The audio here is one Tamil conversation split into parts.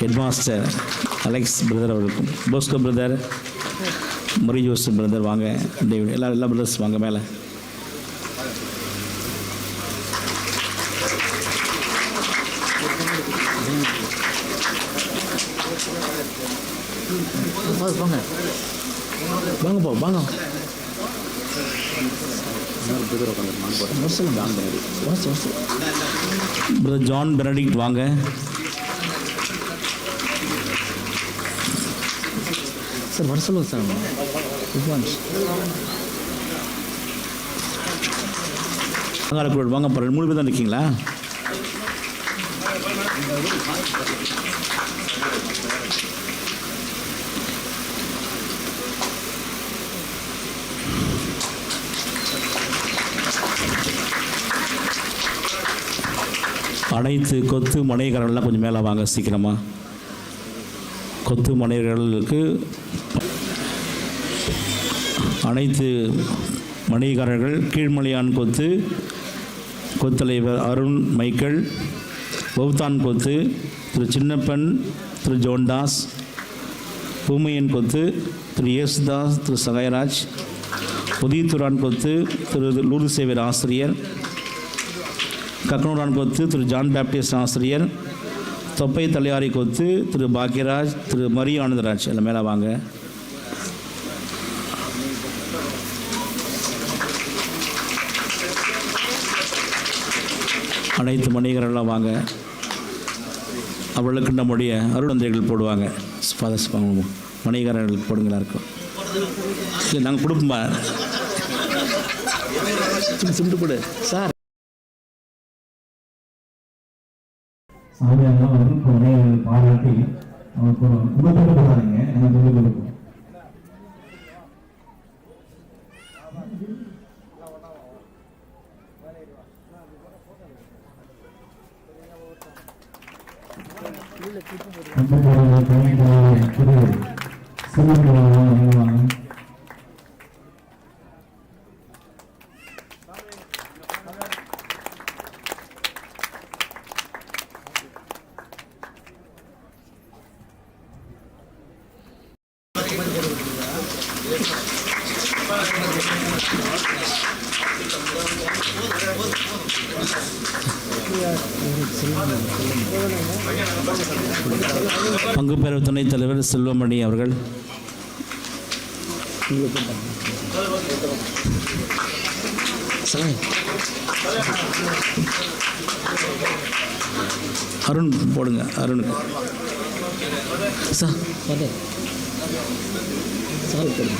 ஹெட்மாஸ்டர் அலெக்ஸ் பிரதர் அவர்களுக்கும். போஸ்கோ பிரதர் முரி ஜோசப் பிரதர் வாங்க. டேவிட் எல்லா எல்லா பிரதர்ஸ் வாங்க மேலே. வாங்க வாங்கப்பா வாங்க. பிரதர் ஜான் பெனடிக்ட் வாங்க. சார் வர சொல்லுங்க சார் அட்வான்ஸ் வாங்க வாங்க அப்புறம் மூணு பேர் தான் இருக்கீங்களா? அனைத்து கொத்து மனைகரெல்லாம் கொஞ்சம் மேலே வாங்க சீக்கிரமாக கொத்து மனைவர்களுக்கு அனைத்து மணிகாரர்கள் கீழ்மலையான் கொத்து கொத்தலைவர் அருண் மைக்கேல் பௌத்தான் கொத்து திரு சின்னப்பன் திரு ஜோன்தாஸ் பூமையன் கொத்து திரு யேசுதாஸ் திரு சகாயராஜ் புதியத்துரான் கொத்து திரு லூரு சேவர் ஆசிரியர் கக்னூரான் கொத்து திரு ஜான் பேப்டிஸ்ட் ஆசிரியர் தொப்பை தலையாரி கொத்து திரு பாக்யராஜ் திரு மரி ஆனந்தராஜ் எல்லாம் மேலே வாங்க. அனைத்து மணிகரெல்லாம் வாங்க. அவர்களுக்கு நம்முடைய அருளந்தைகள் போடுவாங்க. ஃபாதர்ஸ் மணிகரர்களுக்கு போடுங்களா இருக்கும் இல்லை நாங்கள் கொடுப்போம்பா சிம் போடு. கொடு சார். சாமியாரெல்லாம் வந்து இப்போ விநாயகர் பாராட்டி அவருக்கு ஒரு குடும்பத்தை போடாதீங்க எனக்கு சொல்லிக் கொடுக்கும் அன்புக்குரிய கவிஞர் திரு சிவகுமார் வாங்க பங்கு பெற துணைத் தலைவர் செல்வமணி அவர்கள் சார். அருண் போடுங்க அருணுக்கு. சார் சார் போடுங்க.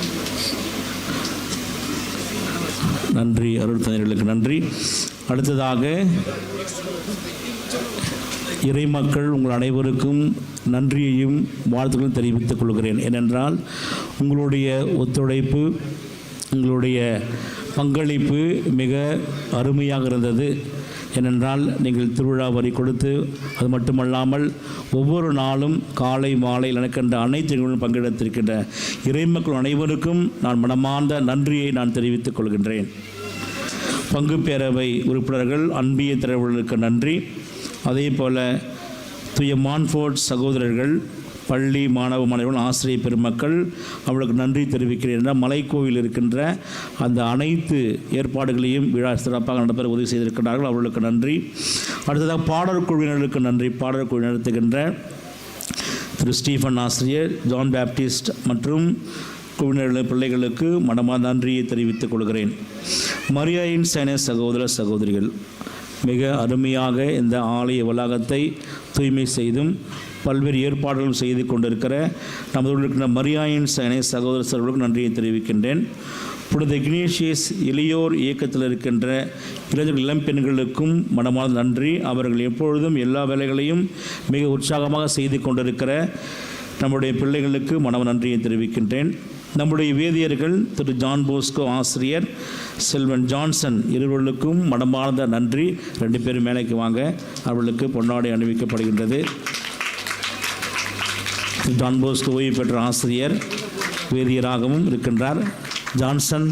Thank you. நன்றி அருள் தந்தைகளுக்கு நன்றி. அடுத்ததாக இறைமக்கள் உங்கள் அனைவருக்கும் நன்றியையும் வாழ்த்துக்களும் தெரிவித்துக் கொள்கிறேன். ஏனென்றால் உங்களுடைய ஒத்துழைப்பு உங்களுடைய பங்களிப்பு மிக அருமையாக இருந்தது. ஏனென்றால் நீங்கள் திருவிழா வரி கொடுத்து அது மட்டுமல்லாமல் ஒவ்வொரு நாளும் காலை மாலை எனக்கென்ற அனைத்து நிகழ்வுகளும் பங்கெடுத்திருக்கின்ற இறைமக்கள் அனைவருக்கும் நான் மனமார்ந்த நன்றியை நான் தெரிவித்துக் கொள்கின்றேன். பங்கு பேரவை உறுப்பினர்கள் அன்பிய தலைவர்களுக்கு நன்றி. அதே போல் துய மான்ஃபோர்ட் சகோதரர்கள் பள்ளி மாணவ மாணவர்கள் ஆசிரியர் பெருமக்கள் அவர்களுக்கு நன்றி தெரிவிக்கிறேன் என்றால் மலைக்கோவில் இருக்கின்ற அந்த அனைத்து ஏற்பாடுகளையும் விழா சிறப்பாக நடைபெற உதவி செய்திருக்கிறார்கள் அவர்களுக்கு நன்றி. அடுத்ததாக பாடல் குழுவினர்களுக்கு நன்றி. பாடல் குழு நடத்துகின்ற திரு ஸ்டீஃபன் ஆசிரியர் ஜான் பேப்டிஸ்ட் மற்றும் குழுவினர்கள் பிள்ளைகளுக்கு மனமார்ந்த நன்றியை தெரிவித்துக் கொள்கிறேன். மரியாயின் சேன சகோதர சகோதரிகள் மிக அருமையாக இந்த ஆலய வளாகத்தை தூய்மை செய்தும் பல்வேறு ஏற்பாடுகளும் செய்து கொண்டிருக்கிற நமது இருக்கின்ற மரியாயின் சைனை சகோதர சகோதரர்களுக்கு நன்றியை தெரிவிக்கின்றேன். புனித இக்னேஷியஸ் இளையோர் இயக்கத்தில் இருக்கின்ற இளைஞர்கள் இளம் பெண்களுக்கும் மனமார்ந்த நன்றி. அவர்கள் எப்பொழுதும் எல்லா வேலைகளையும் மிக உற்சாகமாக செய்து கொண்டிருக்கிற நம்முடைய பிள்ளைகளுக்கு மனம நன்றியை தெரிவிக்கின்றேன். நம்முடைய வேதியர்கள் திரு ஜான் போஸ்கோ ஆசிரியர் செல்வன் ஜான்சன் இருவர்களுக்கும் மனமார்ந்த நன்றி. ரெண்டு பேரும் மேலைக்கு வாங்க. அவர்களுக்கு பொன்னாடை அணிவிக்கப்படுகின்றது. ஜான் டான் ஓய்வு பெற்ற ஆசிரியர் வேதியராகவும் இருக்கின்றார். ஜான்சன்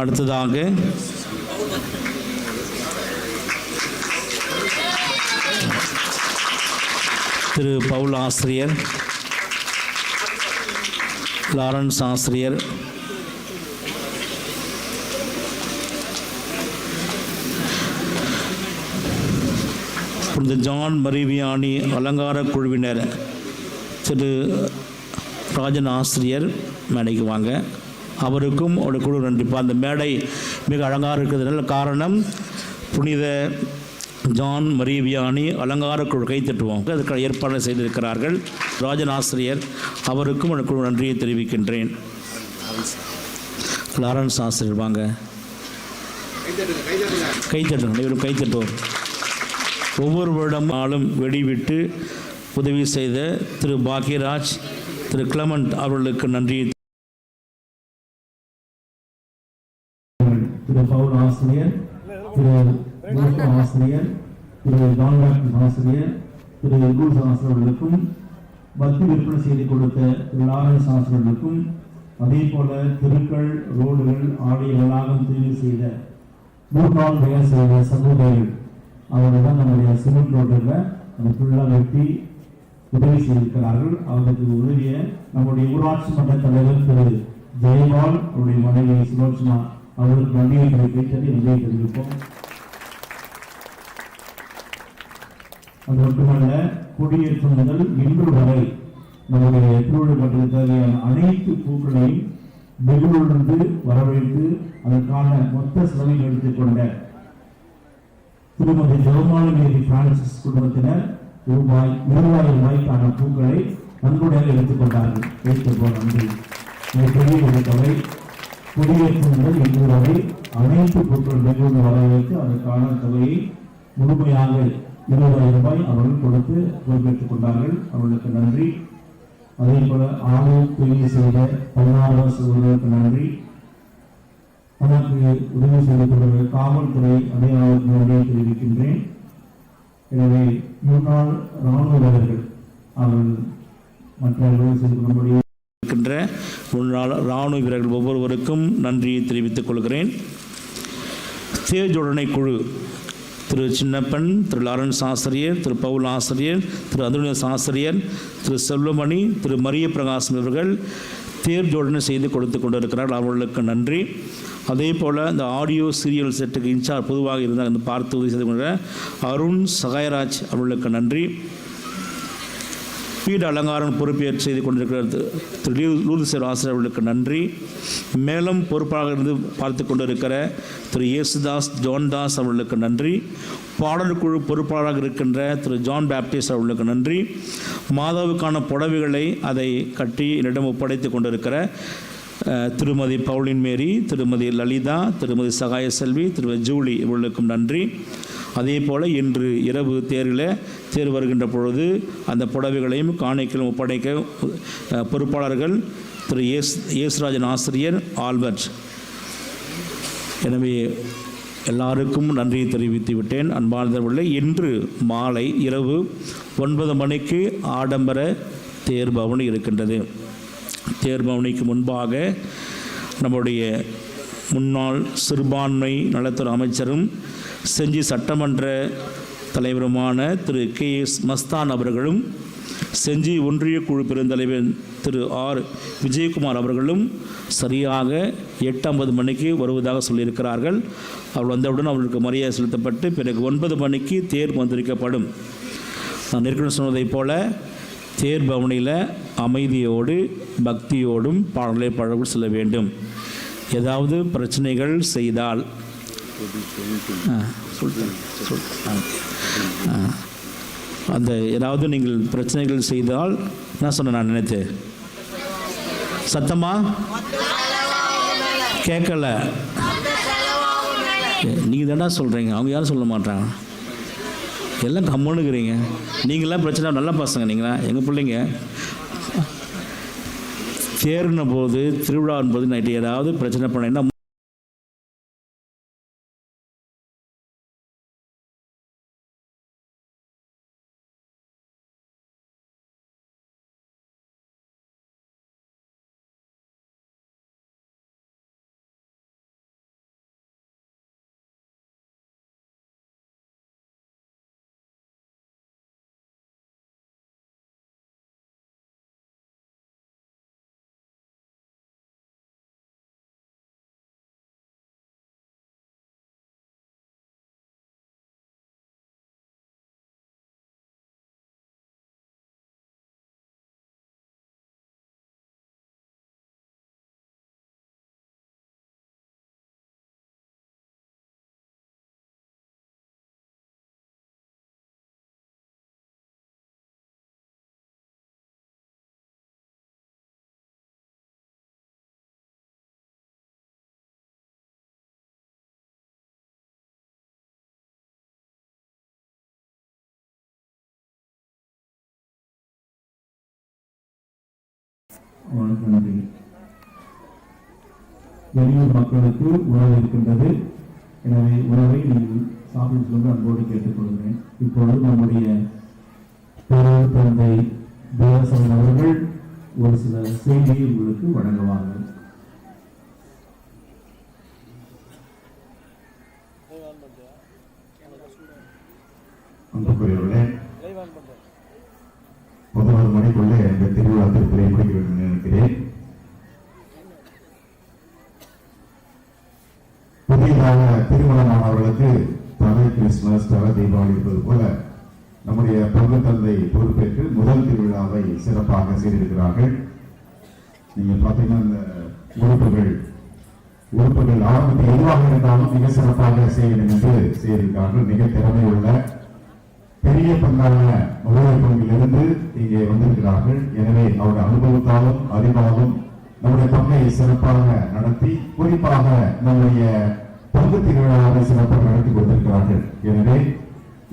அடுத்ததாக திரு பவுல் ஆசிரியர் லாரன்ஸ் ஆசிரியர் புனித ஜான் மரிவியானி அலங்கார குழுவினர் திரு ராஜன் ஆசிரியர் மேடைக்கு வாங்க. அவருக்கும் ஒரு குழு நன்றிப்பா அந்த மேடை மிக அழகாக இருக்கிறதுனால காரணம் புனித ஜான் மரீவியானி அலங்கார குழு கை தட்டுவோம் ஏற்பாடு செய்திருக்கிறார்கள். ராஜன் ஆசிரியர் அவருக்கும் எனக்கு நன்றியை தெரிவிக்கின்றேன். லாரன்ஸ் ஆசிரியர் வாங்க. கை அனைவரும் இவரும் ஒவ்வொரு வருடம் ஆளும் வெடிவிட்டு உதவி செய்த திரு பாக்யராஜ் திரு கிளமண்ட் அவர்களுக்கு நன்றி திரு பவுல் ஆசிரியர் திரு மூத்த ஆசிரியர் திரு ஜான் டாக்டர் ஆசிரியர் திரு ரூல்ஸ் ஆசிரியர்களுக்கும் பக்தி விற்பனை செய்து கொடுத்த திரு லாரன்ஸ் ஆசிரியர்களுக்கும் அதே போல தெருக்கள் ரோடுகள் ஆடிய வளாகம் தூய்மை செய்த மூன்றாம் பெயர் செய்த சகோதரர்கள் அவர்கள் தான் நம்முடைய சிமெண்ட் ரோட்டில் அந்த ஃபுல்லாக வெட்டி உதவி செய்திருக்கிறார்கள். அவர்களுக்கு உதவிய நம்முடைய ஊராட்சி மன்ற தலைவர் திரு ஜெயபால் அவருடைய மனைவி சுலோச்சனா அவர்களுக்கு நன்றியை தெரிவித்தது நன்றியை தெரிவிப்போம். அது மட்டுமல்ல குடியேற்றம் முதல் இன்று வரை நம்முடைய திருவிழாப்பட்டிற்கு தேவையான அனைத்து பூக்களையும் வெகுளிருந்து வரவேற்று அதற்கான மொத்த செலவில் எடுத்துக்கொண்ட திருமதி ஜெர்மானி பிரான்சிஸ் குடும்பத்தினர் ரூபாய் இருபதாயிரம் ரூபாய்க்கான பூக்களை நன்கொடையாக எடுத்துக்கொண்டார்கள் போல் நன்றி. மிகப்பெரிய ஒரு தொகை குடியேற்றம் முதல் இன்று வரை அனைத்து பூக்கள் பெங்களூர் வரவேற்று அதற்கான தொகையை முழுமையாக இருபதாயிரம் ரூபாய் அவர்கள் கொடுத்து பொறுப்பேற்றுக் கொண்டார்கள் அவர்களுக்கு நன்றி. அதே போல ஆலயம் தூய்மை செய்த பதினாறு சகோதரருக்கு நன்றி. தனக்கு உதவி செய்து காவல்துறை அடையாளருக்கு நன்றியை தெரிவிக்கின்றேன். எனவே முன்னாள் ராணுவ வீரர்கள் அவர்கள் மற்ற உதவி கொள்ள முடியும் இருக்கின்ற முன்னாள் இராணுவ வீரர்கள் ஒவ்வொருவருக்கும் நன்றியை தெரிவித்துக் கொள்கிறேன். தேர்ஜோடனை குழு திரு சின்னப்பன் திரு லாரன்ஸ் ஆசிரியர் திரு பவுல் ஆசிரியர் திரு அதுனியஸ் ஆசிரியர் திரு செல்வமணி திரு மரிய பிரகாசம் இவர்கள் தேர் ஜோடனை செய்து கொடுத்து கொண்டிருக்கிறார்கள். அவர்களுக்கு நன்றி. அதே போல் இந்த ஆடியோ சீரியல் செட்டுக்கு இன்சார்ஜ் பொதுவாக இருந்தால் பார்த்து உதவி செய்து கொண்ட அருண் சகாயராஜ் அவர்களுக்கு நன்றி. வீடு அலங்காரம் பொறுப்பேற்று செய்து கொண்டிருக்கிற திரு- திரு ஆசிரியர் அவர்களுக்கு நன்றி. மேலும் பொறுப்பாக இருந்து பார்த்து கொண்டிருக்கிற திரு. இயேசுதாஸ் ஜோன்தாஸ் அவர்களுக்கு நன்றி. பாடல்குழு பொறுப்பாளராக இருக்கின்ற திரு. ஜான் பேப்டிஸ்ட் அவர்களுக்கு நன்றி. மாதாவுக்கான புடவைகளை அதை கட்டி என்னிடம் ஒப்படைத்து கொண்டிருக்கிற திருமதி பவுலின் மேரி திருமதி லலிதா திருமதி சகாய செல்வி திருமதி ஜூலி இவர்களுக்கும் நன்றி. அதே போல் இன்று இரவு தேரில் தேர் வருகின்ற பொழுது அந்த புடவைகளையும் காணிக்கலும் ஒப்படைக்க பொறுப்பாளர்கள் திரு ஏஸ் ஏசுராஜன் ஆசிரியர் ஆல்பர்ட். எனவே எல்லாருக்கும் நன்றியை தெரிவித்து விட்டேன். அன்பார்ந்தவர்களே இன்று மாலை இரவு ஒன்பது மணிக்கு ஆடம்பர தேர் பவனி இருக்கின்றது. தேர் பவனிக்கு முன்பாக நம்முடைய முன்னாள் சிறுபான்மை நலத்துறை அமைச்சரும் செஞ்சி சட்டமன்ற தலைவருமான திரு கே எஸ் மஸ்தான் அவர்களும் செஞ்சி ஒன்றிய குழு பெருந்தலைவர் திரு ஆர் விஜயகுமார் அவர்களும் சரியாக எட்டு ஐம்பது மணிக்கு வருவதாக சொல்லியிருக்கிறார்கள். அவள் வந்தவுடன் அவர்களுக்கு மரியாதை செலுத்தப்பட்டு பிறகு ஒன்பது மணிக்கு தேர் மந்திரிக்கப்படும் நான் ஏற்கனவே சொன்னதைப் போல தேர் பவனியில் அமைதியோடு பக்தியோடும் பாடலை பழகு செல்ல வேண்டும். ஏதாவது பிரச்சனைகள் செய்தால். ஆ, ஆ. ஆ. அந்த ஏதாவது நீங்கள் பிரச்சனைகள் செய்தால் என்ன சொன்னேன் நான் நினைத்து? சத்தமா? கேட்கல. நீங்கள் தாண்டா சொல்கிறீங்க அவங்க யாரும் சொல்ல மாட்டாங்க எல்லாம் கம்மனுக்குறீங்க நீங்களாம் பிரச்சனை நல்ல பசங்க நீங்களா எங்கள் பிள்ளைங்க? தேர்ன போது திருவிழா என்பது நைட்டு ஏதாவது பிரச்சனை பண்ணீங்கன்னா உங்களுக்கு நன்றி வெளியூர் மக்களுக்கு உணவு இருக்கின்றது. எனவே உணவை நீங்கள் சாப்பிட்டு செல்ல அன்போடு கேட்டுக்கொள்கிறேன் இப்பொழுது நம்முடைய பெரியவர் தந்தை தேவசன் அவர்கள் ஒரு சில செய்தியை உங்களுக்கு வழங்குவார்கள் அன்புக்குரியவர்களே பதினோரு மணிக்குள்ளே இந்த திருவிழா திருப்பலை முடிக்க வேண்டும் என்று நினைக்கிறேன் புதியதாக திருமணமானவர்களுக்கு தலை கிறிஸ்துமஸ் தலை தீபாவளி இருப்பது போல நம்முடைய பங்கு தந்தை பொறுப்பேற்று முதல் திருவிழாவை சிறப்பாக செய்திருக்கிறார்கள். நீங்க பார்த்தீங்கன்னா இந்த உறுப்புகள் உறுப்புகள் ஆரம்பத்தில் எதுவாக இருந்தாலும் மிக சிறப்பாக செய்யணும் என்று செய்திருக்கிறார்கள். மிக திறமை உள்ள பெரிய பங்கான நுழைவு பங்கிலிருந்து இங்கே வந்திருக்கிறார்கள். எனவே அவருடைய அனுபவத்தாலும் அறிவாலும் நம்முடைய பங்கை சிறப்பாக நடத்தி குறிப்பாக நம்முடைய பங்கு திருவிழாவை சிறப்பாக நடத்தி கொடுத்திருக்கிறார்கள் எனவே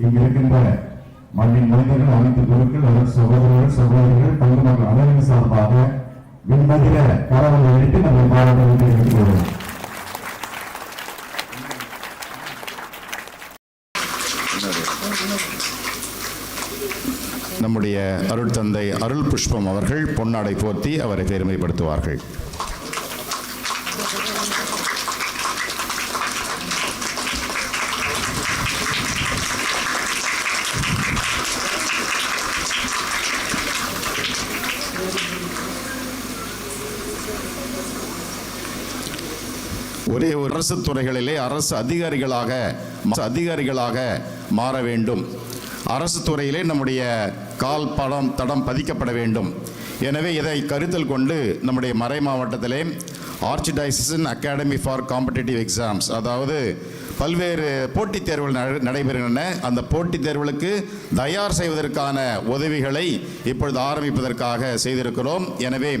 இங்கு இருக்கின்ற மண்ணின் மனிதர்கள் அனைத்து குழுக்கள் அதன் சகோதரர்கள் சகோதரிகள் பங்கு மக்கள் சார்பாக விண்மதிர கரவலை எடுத்து நம்ம பாராட்டு எடுத்துக்கொள்வோம் நம்முடைய அருள் தந்தை அருள் புஷ்பம் அவர்கள் பொன்னாடை போர்த்தி அவரை பெருமைப்படுத்துவார்கள். ஒரே ஒரு அரசு துறைகளிலே அரசு அதிகாரிகளாக அதிகாரிகளாக மாற வேண்டும். அரசு துறையிலே நம்முடைய கால் படம் தடம் பதிக்கப்பட வேண்டும். எனவே இதை கருத்தில் கொண்டு நம்முடைய மறை மாவட்டத்திலே archdiocesan academy for competitive exams அதாவது பல்வேறு போட்டித் தேர்வுகள் நடைபெறுகின்றன. அந்த போட்டித் தேர்வுகளுக்கு தயார் செய்வதற்கான உதவிகளை இப்பொழுது ஆரம்பிப்பதற்காக செய்திருக்கிறோம். எனவே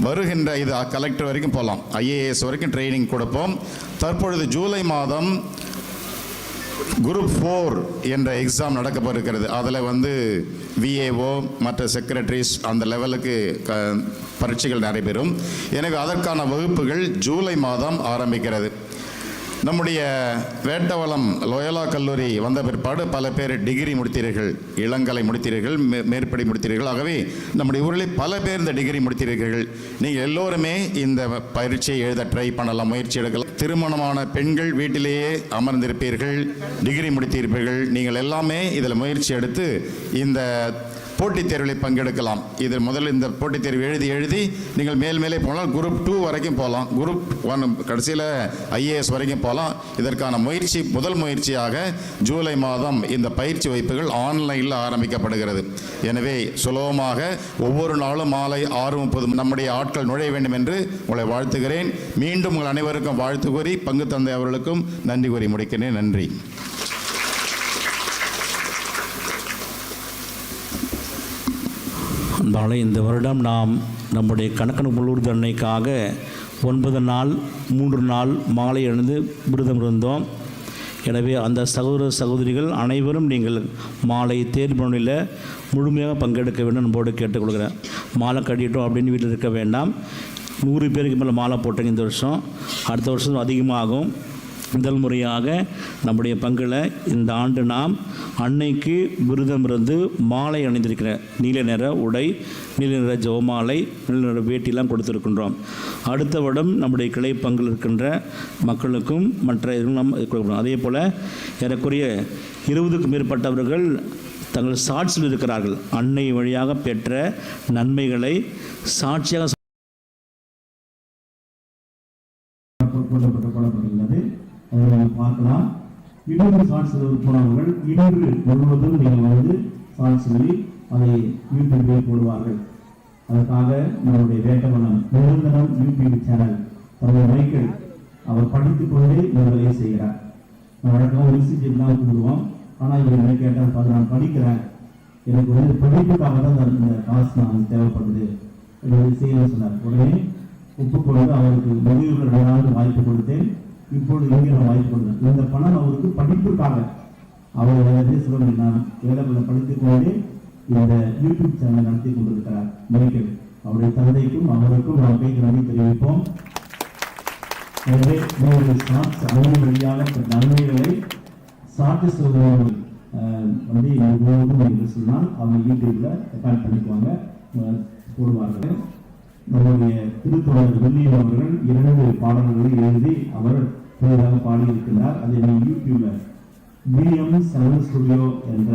வருகின்ற இது கலெக்டர் வரைக்கும் போகலாம். ஐஏஎஸ் வரைக்கும் ட்ரைனிங் கொடுப்போம். தற்பொழுது ஜூலை மாதம் குரூப் ஃபோர் என்ற எக்ஸாம் நடக்கப்பட்டிருக்கிறது. அதில் வந்து விஏஓ மற்ற செக்ரட்டரிஸ் அந்த லெவலுக்கு க பரீட்சைகள் நடைபெறும். எனவே அதற்கான வகுப்புகள் ஜூலை மாதம் ஆரம்பிக்கிறது. நம்முடைய வேட்டவளம் லோயலா கல்லூரி வந்த பிற்பாடு பல பேர் டிகிரி முடித்தீர்கள் இளங்கலை முடித்தீர்கள் மே- மேற்படி முடித்தீர்கள். ஆகவே நம்முடைய ஊரில் பல பேர் இந்த டிகிரி முடித்தீர்கள். நீங்கள் எல்லோருமே இந்த பயிற்சியை எழுத ட்ரை பண்ணலாம் முயற்சி எடுக்கலாம். திருமணமான பெண்கள் வீட்டிலேயே அமர்ந்திருப்பீர்கள் டிகிரி முடித்திருப்பீர்கள் நீங்கள் எல்லாமே இதில் முயற்சி எடுத்து இந்த போட்டித் தேர்வில் பங்கெடுக்கலாம். இது முதல்ல இந்த போட்டித் தேர்வு எழுதி எழுதி நீங்கள் மேல் மேலே போனால் குரூப் டூ வரைக்கும் போகலாம். குரூப் ஒன் கடைசியில் ஐஏஎஸ் வரைக்கும் போகலாம். இதற்கான முயற்சி முதல் முயற்சியாக ஜூலை மாதம் இந்த பயிற்சி வைப்புகள் ஆன்லைனில் ஆரம்பிக்கப்படுகிறது. எனவே சுலபமாக ஒவ்வொரு நாளும் மாலை ஆறு முப்பது நம்முடைய ஆட்கள் நுழைய வேண்டும் என்று உங்களை வாழ்த்துகிறேன். மீண்டும் உங்கள் அனைவருக்கும் வாழ்த்து கூறி பங்கு தந்தை அவர்களுக்கும் நன்றி கூறி முடிக்கிறேன் நன்றி. நாளை இந்த வருடம் நாம் நம்முடைய கணக்கணு முள்ளூர் தன்னைக்காக ஒன்பது நாள் மூன்று நாள் மாலை எழுந்து விரதம் இருந்தோம். எனவே அந்த சகோதர சகோதரிகள் அனைவரும் நீங்கள் மாலை தேர்தலில் முழுமையாக பங்கெடுக்க வேண்டும் என்போடு கேட்டுக்கொள்கிறேன். மாலை கட்டிட்டோம் அப்படின்னு வீட்டில் இருக்க வேண்டாம். நூறு பேருக்கு மேலே மாலை போட்டேங்க இந்த வருஷம். அடுத்த வருஷம் அதிகமாகும். முதல் முறையாக நம்முடைய பங்கில் இந்த ஆண்டு நாம் அன்னைக்கு விருதம் இருந்து மாலை அணிந்திருக்கிற நீல நிற உடை நீல நிற ஜோமாலை நீல நிற வேட்டிலாம் கொடுத்துருக்கின்றோம். அடுத்த வருடம் நம்முடைய கிளை பங்கில் இருக்கின்ற மக்களுக்கும் மற்ற நாம் கொடுக்கணும். அதே போல் ஏறக்குறைய இருபதுக்கும் மேற்பட்டவர்கள் தங்கள் சாட்சியில் இருக்கிறார்கள். அன்னை வழியாக பெற்ற நன்மைகளை சாட்சியாக இன்னொரு சாட்சி போனவர்கள் இன்று முழுவதும் நீங்கள் வந்து சாட்சிகளை அதை யூடியூபில் போடுவார்கள். அதற்காக நம்முடைய வேட்டவனம் நிரந்தரம் யூடியூப் சேனல் தன்னுடைய மைக்கேல் அவர் படித்துக் கொண்டே இந்த வேலையை செய்கிறார். நான் வழக்கமாக இன்ஸ்டியூட் தான் கூடுவோம் ஆனால் இவர் என்ன கேட்டால் பார்த்து நான் படிக்கிறேன். எனக்கு வந்து படிப்புக்காக தான் இந்த- காசு நான் தேவைப்படுது. இதை செய்யணும்னு சொன்னார். உடனே ஒப்புக்கொண்டு அவருக்கு முதலீடுகள் வாய்ப்பு கொடுத்தேன். இப்பொழுது இங்கே நான் வாய்ப்பு கொடுத்தேன். இந்த பணம் அவருக்கு படிப்புக்காக. அவர் வேலை சொல்ல நான் வேலைகளை படித்துக் கொண்டே இந்த யூடியூப் சேனல் நடத்தி கொண்டிருக்கிறார். மைக்கேல் அவருடைய தந்தைக்கும் அவருக்கும் நாம் கை நன்றி தெரிவிப்போம். எனவே நீங்கள் சாட்சி அவங்க வழியாக நன்மைகளை சாட்சி சொல்பவர்கள் வந்து முழுவதும் என்று சொன்னால் அவங்க யூடியூப்ல ரெக்கார்ட் பண்ணிக்குவாங்க. போடுவார்கள். நம்முடைய திருத்தொடர் வில்லியம் அவர்கள் இரண்டு பாடல்களை எழுதி அவர் புதிதாக பாடியிருக்கிறார். அதை நீங்கள் யூடியூப்ல விஎம் சவுண்ட் ஸ்டுடியோ என்ற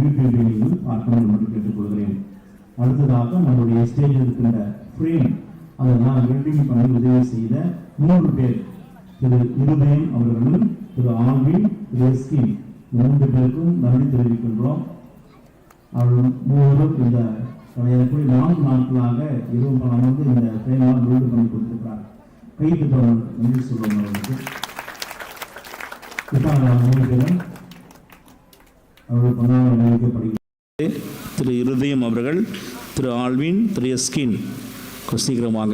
யூடியூபில் நீங்கள் பார்க்கணும் என்று கேட்டுக்கொள்கிறேன். அடுத்ததாக நம்முடைய ஸ்டேஜில் இருக்கின்ற ஃப்ரேம் அதெல்லாம் வெல்டிங் பண்ணி உதவி செய்த மூன்று பேர். திரு இருதயம் அவர்களும் திரு ஆல்வின் திரு எஸ்கின் மூன்று பேருக்கும் நன்றி தெரிவிக்கின்றோம். அவர்கள் மூவரும் இந்த கடையாளர்கள் நான்கு நாட்களாக இரவு பணம் வந்து இந்த ஃப்ரேம்லாம் பில்டு பண்ணி கொடுத்திருக்கிறார் கைது நன்றி சொல்லுவோம் அவர்களுக்கு இப்போ நான் மூணு பேரும் அவர்கள் பொன்னாக நினைக்கப்படுகிறது திரு இருதயம் அவர்கள் திரு ஆல்வின் திரு எஸ்கின். சீக்கிரமாக